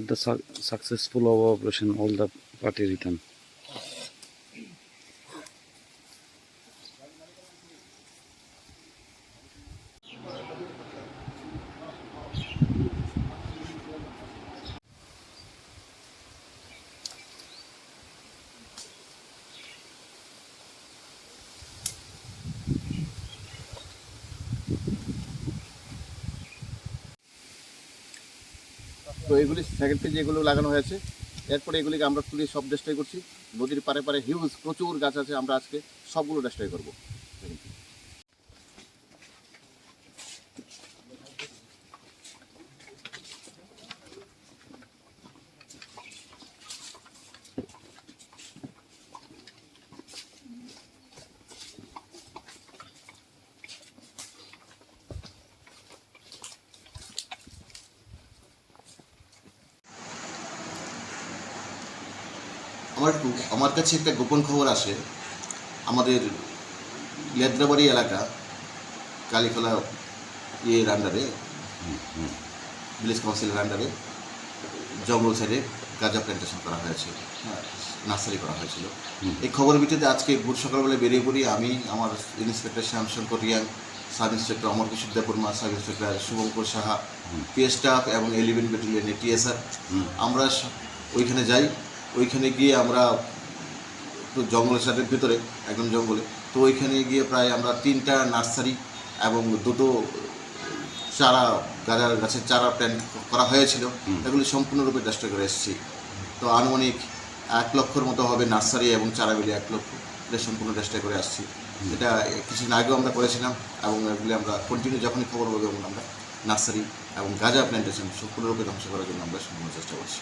the su- successful operation, all the party return. তো এগুলি second ফেজে এগুলো লাগানো হয়েছে। এরপরে এগুলিকে আমরা তুলে সব ডেস্ট্রাই করছি। নদীর পারে পারে হিউজ প্রচুর গাছ আছে, আমরা আজকে সবগুলো ডেস্ট্রাই করব। আমার একটু- আমার কাছে একটা গোপন খবর আসে। আমাদের লেদ্রাবাড়ি এলাকা কালীখোলা ইয়ের আন্ডারে ভিলেজ কাউন্সিলের আন্ডারে জঙ্গল সাইডে গাঁজা প্ল্যান্টেশন করা হয়েছে হ্যাঁ, নার্সারি করা হয়েছিল। এই খবরের ভিত্তিতে আজকে ভোর সকালবেলা বেরিয়ে পড়ি আমি আমার inspector Shyamshankar Riang sub inspector Amar Kishore Debbarma sub inspector Shubhankar Saha P staff এবং এলিভেন ব্যাটালিয়নের টিএসআর আমরা ওইখানে যাই ওইখানে গিয়ে আমরা তো জঙ্গলের সাথে ভিতরে একদম জঙ্গলে। তো ওইখানে গিয়ে প্রায় আমরা তিনটা নার্সারি এবং দুটো চারা গাজার গাছের চারা প্ল্যান করা হয়েছিল। এগুলি সম্পূর্ণরূপে চেষ্টা করে এসেছি। তো আনুমানিক এক লক্ষর মতো হবে নার্সারি এবং চারা মিলিয়ে এক লক্ষ এটা সম্পূর্ণ চেষ্টা করে আসছি। এটা কিছুদিন আগেও আমরা করেছিলাম এবং এগুলি আমরা কন্টিনিউ যখনই খবর পাবো এবং আমরা নার্সারি এবং গাজা প্ল্যান্টেশন সম্পূর্ণরূপে ধ্বংস করার জন্য আমরা সম্পূর্ণ চেষ্টা করছি।